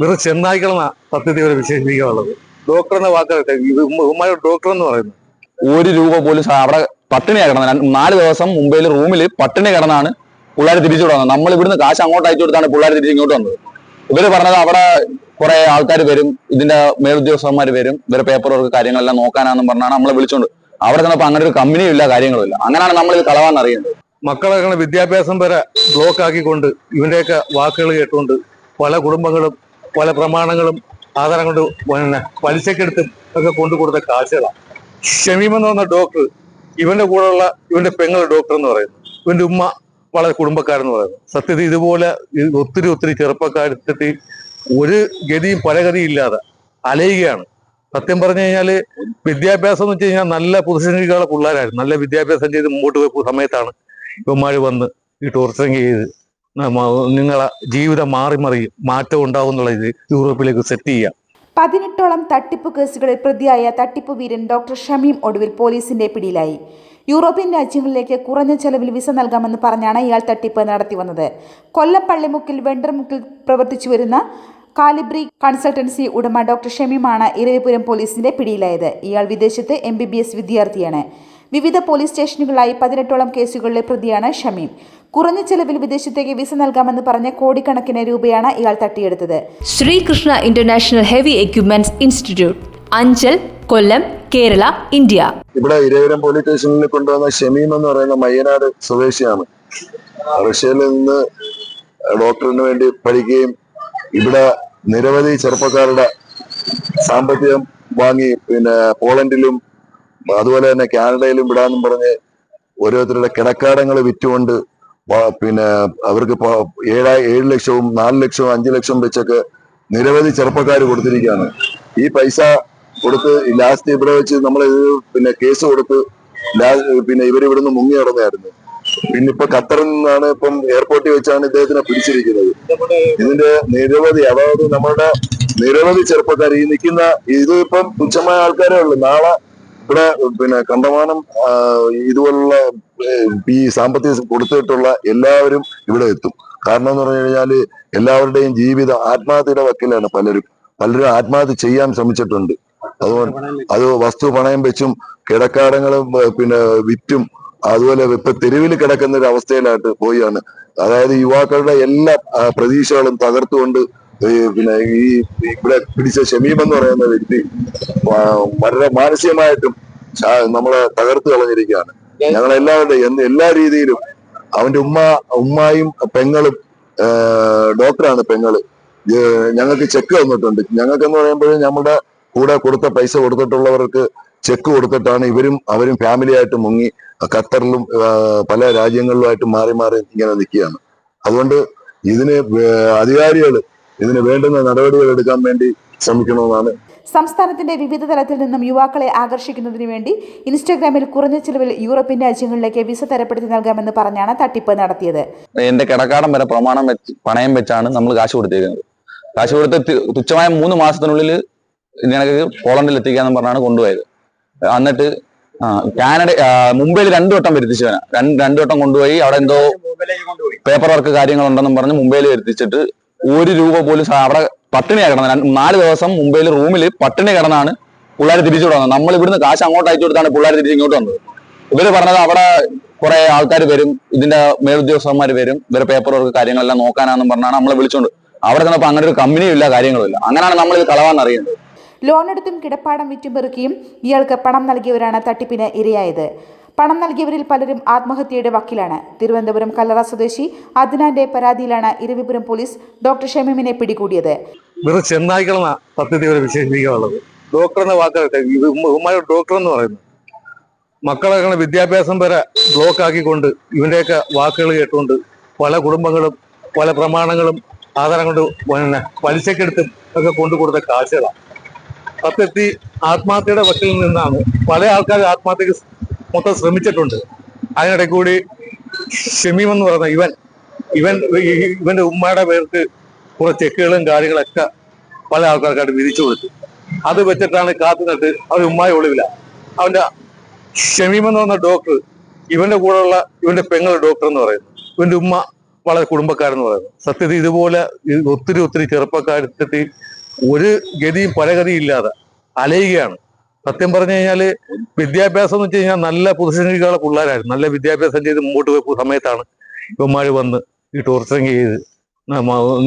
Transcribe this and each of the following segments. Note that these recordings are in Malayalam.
വെറും ചെന്നായിക്കളാ സത്യത്തിൽ ഇവരെ വിശേഷിപ്പിക്കാനുള്ളത്. ഡോക്ടർ എന്ന വാക്കട്ടെ ഉമ്മയുടെ ഡോക്ടർ എന്ന് പറയുന്നത്. ഒരു രൂപ പോലും അവിടെ പട്ടിണിയാ കിടന്നത് നാല് ദിവസം മുംബൈയിൽ റൂമിൽ പട്ടിണി കിടന്നാണ് പിള്ളേർ തിരിച്ചു വിടുന്നത് നമ്മൾ ഇവിടുന്ന് കാശ് അങ്ങോട്ട് അയച്ചു കൊടുത്താണ് പിള്ളേർ തിരിച്ച് ഇങ്ങോട്ട് വന്നത്. ഇവർ പറഞ്ഞത് അവിടെ കുറെ ആൾക്കാർ വരും ഇതിന്റെ മേലുദ്യോഗസ്ഥന്മാർ വരും ഇവരെ പേപ്പർ വർക്ക് കാര്യങ്ങളെല്ലാം നോക്കാനാണെന്ന് പറഞ്ഞാണ് നമ്മളെ വിളിച്ചോണ്ട്. അവിടെ ചെന്നപ്പോ അങ്ങനെ ഒരു കമ്പനിയും ഇല്ല കാര്യങ്ങളും ഇല്ല അങ്ങനെയാണ് നമ്മൾ ഇത് കളവാന്ന് അറിയുന്നത് മക്കളെ വിദ്യാഭ്യാസം വരെ ബ്ലോക്ക് ആക്കിക്കൊണ്ട് ഇവന്റെയൊക്കെ വാക്കുകൾ കേട്ടുകൊണ്ട് പല കുടുംബങ്ങളും പല പ്രമാണങ്ങളും ആധാരം കൊണ്ട് പിന്നെ പലിശക്കെടുത്തും ഒക്കെ കൊണ്ടു കൊടുത്ത കാഴ്ചകളാണ് ഷമീം എന്ന് പറഞ്ഞ ഡോക്ടർ ഇവന്റെ കൂടെയുള്ള ഇവന്റെ പെങ്ങൾ ഡോക്ടർ എന്ന് പറയുന്നു. ഇവന്റെ ഉമ്മ വളരെ കുടുംബക്കാരെന്ന് പറയുന്നു. സത്യത്തിൽ ഇതുപോലെ ഒത്തിരി ഒത്തിരി ചെറുപ്പക്കാരെത്തിട്ട് ഒരു ഗതിയും പരഗതിയും ഇല്ലാതെ അലയുകയാണ്. സത്യം പറഞ്ഞു കഴിഞ്ഞാൽ വിദ്യാഭ്യാസം എന്ന് വെച്ച് കഴിഞ്ഞാൽ നല്ല പുരുഷനികളെ പിള്ളേരായിരുന്നു. നല്ല വിദ്യാഭ്യാസം ചെയ്ത് മുമ്പോട്ട് പോയ സമയത്താണ് ഇവന്മാര് വന്ന് ഈ ടോർച്ചറിങ് ചെയ്ത് നിങ്ങളെ ജീവിതം മാറി മറിയും മാറ്റം ഉണ്ടാവും എന്നുള്ള ഇത് യൂറോപ്പിലേക്ക് സെറ്റ് ചെയ്യാം പതിനെട്ടോളം തട്ടിപ്പ് കേസുകളിൽ പ്രതിയായ തട്ടിപ്പ് വീരൻ ഡോക്ടർ ഷമീം ഒടുവിൽ പോലീസിന്റെ പിടിയിലായി. യൂറോപ്യൻ രാജ്യങ്ങളിലേക്ക് കുറഞ്ഞ ചെലവിൽ വിസ നൽകാമെന്ന് പറഞ്ഞാണ് ഇയാൾ തട്ടിപ്പ് നടത്തി വന്നത്. കൊല്ലപ്പള്ളിമുക്കിൽ വെണ്ടർമുക്കിൽ പ്രവർത്തിച്ചു വരുന്ന കാലിബ്രി കൺസൾട്ടൻസി ഉടമ ഡോക്ടർ ഷമീമാണ് ഇരവിപുരം പോലീസിന്റെ പിടിയിലായത്. ഇയാൾ വിദേശത്ത് എം വിദ്യാർത്ഥിയാണ്. വിവിധ പോലീസ് സ്റ്റേഷനുകളായി പതിനെട്ടോളം കേസുകളിലെ പ്രതിയാണ് ഷമീം. കുറഞ്ഞ ചെലവിൽ വിദേശത്തേക്ക് വിസ നൽകാമെന്ന് പറഞ്ഞ കോടിക്കണക്കിന് രൂപയാണ് ഇയാൾ തട്ടിയെടുത്തത്. Srikrishna international heavy equipments institute Anchal Kollam Kerala India. ഇവിടെ ഇരവിരം പോലീസ് സ്റ്റേഷനിൽ കൊണ്ടുവന്ന ഷമീം എന്ന് പറയുന്ന മയ്യനാട് സ്വദേശിയാണ്. റഷ്യയിൽ നിന്ന് ഡോക്ടറിന് വേണ്ടി പഠിക്കുകയും ഇവിടെ നിരവധി ചെറുപ്പക്കാരുടെ സാമ്പത്തികം വാങ്ങി പിന്നെ പോളണ്ടിലും അതുപോലെ തന്നെ കാനഡയിലും വിടാന്നും പറഞ്ഞ് ഓരോരുത്തരുടെ കിടക്കാടങ്ങൾ വിറ്റുകൊണ്ട് പിന്നെ അവർക്ക് ഇപ്പൊ ഏഴാ ലക്ഷവും നാല് ലക്ഷവും അഞ്ചു ലക്ഷവും വെച്ചൊക്കെ നിരവധി ചെറുപ്പക്കാർ കൊടുത്തിരിക്കുകയാണ്. ഈ പൈസ കൊടുത്ത് ലാസ്റ്റ് ഇവിടെ വെച്ച് നമ്മൾ പിന്നെ കേസ് കൊടുത്ത് പിന്നെ ഇവർ ഇവിടുന്ന് മുങ്ങി നടന്നായിരുന്നു പിന്നെ ഇപ്പൊ ഖത്തറിൽ നിന്നാണ് ഇപ്പം എയർപോർട്ടിൽ വെച്ചാണ് ഇദ്ദേഹത്തിനെ പിടിച്ചിരിക്കുന്നത്. ഇതിന്റെ നിരവധി അതായത് നമ്മളുടെ നിരവധി ചെറുപ്പക്കാർ ഈ നിൽക്കുന്ന ഇത് ഇപ്പം തുച്ഛമായ ആൾക്കാരേ ഉള്ളൂ. നാളെ ഇവിടെ പിന്നെ കണ്ടമാനം ഇതുപോലുള്ള ഈ സാമ്പത്തികം കൊടുത്തിട്ടുള്ള എല്ലാവരും ഇവിടെ എത്തും. കാരണം എന്ന് പറഞ്ഞു കഴിഞ്ഞാൽ എല്ലാവരുടെയും ജീവിതം ആത്മഹത്യയുടെ വക്കിലാണ് പലരും. പലരും ആത്മഹത്യ ചെയ്യാൻ ശ്രമിച്ചിട്ടുണ്ട്. അതുകൊണ്ട് അത് വസ്തു പണയം വെച്ചും കിടക്കാടങ്ങളും പിന്നെ വിറ്റും അതുപോലെ ഇപ്പൊ തെരുവിൽ കിടക്കുന്ന ഒരു അവസ്ഥയിലായിട്ട് പോയാണ്. അതായത് യുവാക്കളുടെ എല്ലാ പ്രതീക്ഷകളും തകർത്തുകൊണ്ട് പിന്നെ ഈ ഇവിടെ പിടിച്ച ഷമീം എന്ന് പറയുന്ന വ്യക്തി വളരെ മാനസികമായിട്ടും നമ്മളെ തകർത്ത് കളഞ്ഞിരിക്കുകയാണ്. ഞങ്ങൾ എല്ലാവരുടെയും എല്ലാ രീതിയിലും അവന്റെ ഉമ്മ ഉമ്മായും പെങ്ങളും ഡോക്ടറാണ് പെങ്ങൾ. ഞങ്ങൾക്ക് ചെക്ക് തന്നിട്ടുണ്ട്. ഞങ്ങൾക്ക് എന്ന് പറയുമ്പോൾ നമ്മുടെ കൂടെ കൊടുത്ത പൈസ കൊടുത്തിട്ടുള്ളവർക്ക് ചെക്ക് കൊടുത്തിട്ടാണ് ഇവരും അവരും ഫാമിലിയായിട്ട് മുങ്ങി ഖത്തറിലും പല രാജ്യങ്ങളിലുമായിട്ട് മാറി മാറി ഇങ്ങനെ നിൽക്കുകയാണ്. അതുകൊണ്ട് ഇതിന് അധികാരികൾ ഇതിന് വേണ്ടുന്ന നടപടികൾ എടുക്കാൻ വേണ്ടി ശ്രമിക്കണമെന്നാണ്. സംസ്ഥാനത്തിന്റെ വിവിധ തലത്തിൽ നിന്നും യുവാക്കളെ ആകർഷിക്കുന്നതിന് വേണ്ടി ഇൻസ്റ്റാഗ്രാമിൽ കുറഞ്ഞ ചിലവിൽ യൂറോപ്യൻ രാജ്യങ്ങളിലേക്ക് വിസ തരപ്പെടുത്തി നൽകാമെന്ന് പറഞ്ഞാണ് തട്ടിപ്പ് നടത്തിയത്. എന്റെ കിടക്കാടം വരെ പ്രമാണം വെച്ച് പണയം വെച്ചാണ് നമ്മൾ കാശ് കൊടുത്തിരിക്കുന്നത്. കാശ് കൊടുത്ത് തുച്ഛമായ മൂന്ന് മാസത്തിനുള്ളിൽ നിനക്ക് പോളണ്ടിൽ എത്തിക്കാന്ന് പറഞ്ഞാണ് കൊണ്ടുപോയത്. എന്നിട്ട് കാനഡ മുംബൈയിൽ രണ്ടു വട്ടം വരുത്തിച്ചവനാ. രണ്ട് രണ്ടു വട്ടം കൊണ്ടുപോയി അവിടെ എന്തോ പേപ്പർ വർക്ക് കാര്യങ്ങളുണ്ടെന്നും പറഞ്ഞ് മുംബൈയിൽ വരുത്തിച്ചിട്ട് ഒരു രൂപ പോലും അവിടെ പട്ടിണിയാ കിടന്നത്. നാല് ദിവസം മുംബൈയിൽ റൂമിൽ പട്ടിണി കിടന്നാണ് പിള്ളേർ തിരിച്ചു വിടുന്നത് നമ്മൾ ഇവിടുന്ന് കാശ് അങ്ങോട്ട് അയച്ചു കൊടുത്താണ് പിള്ളേർ തിരിച്ച് ഇങ്ങോട്ട് വന്നത്. ഇവർ പറഞ്ഞത് അവിടെ കുറെ ആൾക്കാർ വരും ഇതിന്റെ മേലുദ്യോഗസ്ഥന്മാർ വരും ഇവരെ പേപ്പർ വർക്ക് കാര്യങ്ങളെല്ലാം നോക്കാനാണെന്ന് പറഞ്ഞാണ് നമ്മളെ വിളിച്ചോണ്ട് അവിടെ ചെന്നപ്പോ അങ്ങനെ ഒരു കമ്പനിയും ഇല്ല കാര്യങ്ങളും ഇല്ല. അങ്ങനെയാണ് നമ്മൾ ഇത് കളവാന്ന് അറിയുന്നത് ലോൺ എടുത്തും കിടപ്പാടം വിറ്റും പെറുക്കിയും ഇയാൾക്ക് പണം നൽകിയവരാണ് തട്ടിപ്പിന് ഇരയായത്. പണം നൽകിയവരിൽ പലരും ആത്മഹത്യയുടെ വക്കിലാണ്. തിരുവനന്തപുരം കല്ലറ സ്വദേശി അദ്നാന്റെ പരാതിയിലാണ് ഇരവിപുരം പോലീസ് ഡോക്ടർ ഷമീമിനെ പിടികൂടിയത്. ഡോക്ടർ എന്ന പറയുന്നു. മക്കളെ വിദ്യാഭ്യാസം വരെ ബ്ലോക്ക് ആക്കിക്കൊണ്ട് ഇവന്റെയൊക്കെ വാക്കുകൾ കേട്ടുകൊണ്ട് പല കുടുംബങ്ങളും പല പ്രമാണങ്ങളും ആധാരം കൊണ്ട് പിന്നെ പലിശക്കെടുത്തും ഒക്കെ കൊണ്ടു കൊടുത്ത കാശുകളാണ് ആത്മഹത്യയുടെ വക്കിൽ നിന്നാണ് പല ആൾക്കാർ ആത്മഹത്യക്ക് മൊത്തം ശ്രമിച്ചിട്ടുണ്ട്. അതിനിടെ കൂടി ഷമീം എന്ന് പറയുന്ന ഇവൻ ഇവൻ ഇവന്റെ ഉമ്മയുടെ പേർക്ക് കുറെ ചെക്കുകളും കാര്യങ്ങളൊക്കെ പല ആൾക്കാർക്കായിട്ട് വിധിച്ചു കൊടുത്തു. അത് വെച്ചിട്ടാണ് കാത്തു നട്ട് അവൻ ഉമ്മായ ഒളിവില്ല. അവന്റെ ഷമീം എന്ന് പറഞ്ഞ ഡോക്ടർ ഇവന്റെ കൂടെയുള്ള ഇവന്റെ പെങ്ങൾ ഡോക്ടർ എന്ന് പറയുന്നു. ഇവന്റെ ഉമ്മ വളരെ കുടുംബക്കാരെന്ന് പറയുന്നു. സത്യത്തിൽ ഇതുപോലെ ഒത്തിരി ഒത്തിരി ചെറുപ്പക്കാരെത്തി ഒരു ഗതിയും പലഗതിയും ഇല്ലാതെ അലയുകയാണ്. സത്യം പറഞ്ഞു കഴിഞ്ഞാൽ വിദ്യാഭ്യാസം എന്ന് വെച്ച് കഴിഞ്ഞാൽ നല്ല പുരുഷനികളെ പിള്ളേരായിരുന്നു. നല്ല വിദ്യാഭ്യാസം ചെയ്ത് മുമ്പോട്ട് പോയ സമയത്താണ് ഇവന്മാര് വന്ന് ഈ ടൂറിസം ചെയ്ത്.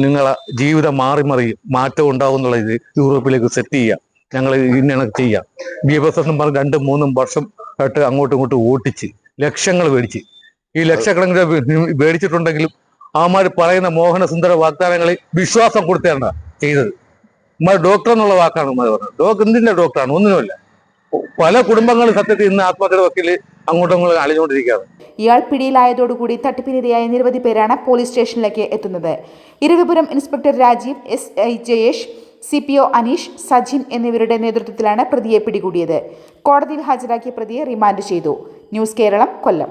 നിങ്ങളെ ജീവിതം മാറി മറി മാറ്റം ഉണ്ടാവും എന്നുള്ള ഇത് യൂറോപ്പിലേക്ക് സെറ്റ് ചെയ്യാം. ഞങ്ങൾ ഇങ്ങനെ ചെയ്യാം. എന്നും പറഞ്ഞ് രണ്ടും മൂന്നും വർഷം ആയിട്ട് അങ്ങോട്ടും ഇങ്ങോട്ടും ഓട്ടിച്ച് ലക്ഷങ്ങൾ മേടിച്ച്. ഈ ലക്ഷക്കണക്കിന് മേടിച്ചിട്ടുണ്ടെങ്കിലും ആമാർ പറയുന്ന മോഹനസുന്ദര വാഗ്ദാനങ്ങളിൽ വിശ്വാസം കൊടുത്തേണ്ട ചെയ്തത്. ഡോക്ടർ എന്നുള്ള വാക്കാണ് പറഞ്ഞത്. ഡോക്ടർ എന്തിന്റെ ഡോക്ടറാണ് ഒന്നിനുമല്ല. പല കുടുംബങ്ങളും സത്യത്തിൽ ഇന്ന് ആത്മഹത്യയുടെ വക്കിൽ അങ്ങോട്ടും ഇങ്ങോട്ടും അലഞ്ഞുകൊണ്ടിരിക്കുകയാണ് ഇയാൾ പിടിയിലായതോടുകൂടി തട്ടിപ്പിനിരയായ നിരവധി പേരാണ് പോലീസ് സ്റ്റേഷനിലേക്ക് എത്തുന്നത്. Eravipuram inspector Rajeev S I Jayesh C P O Aneesh Sajin എന്നിവരുടെ നേതൃത്വത്തിലാണ് പ്രതിയെ പിടികൂടിയത്. കോടതിയിൽ ഹാജരാക്കിയ പ്രതിയെ റിമാൻഡ് ചെയ്തു. News Keralam Kollam.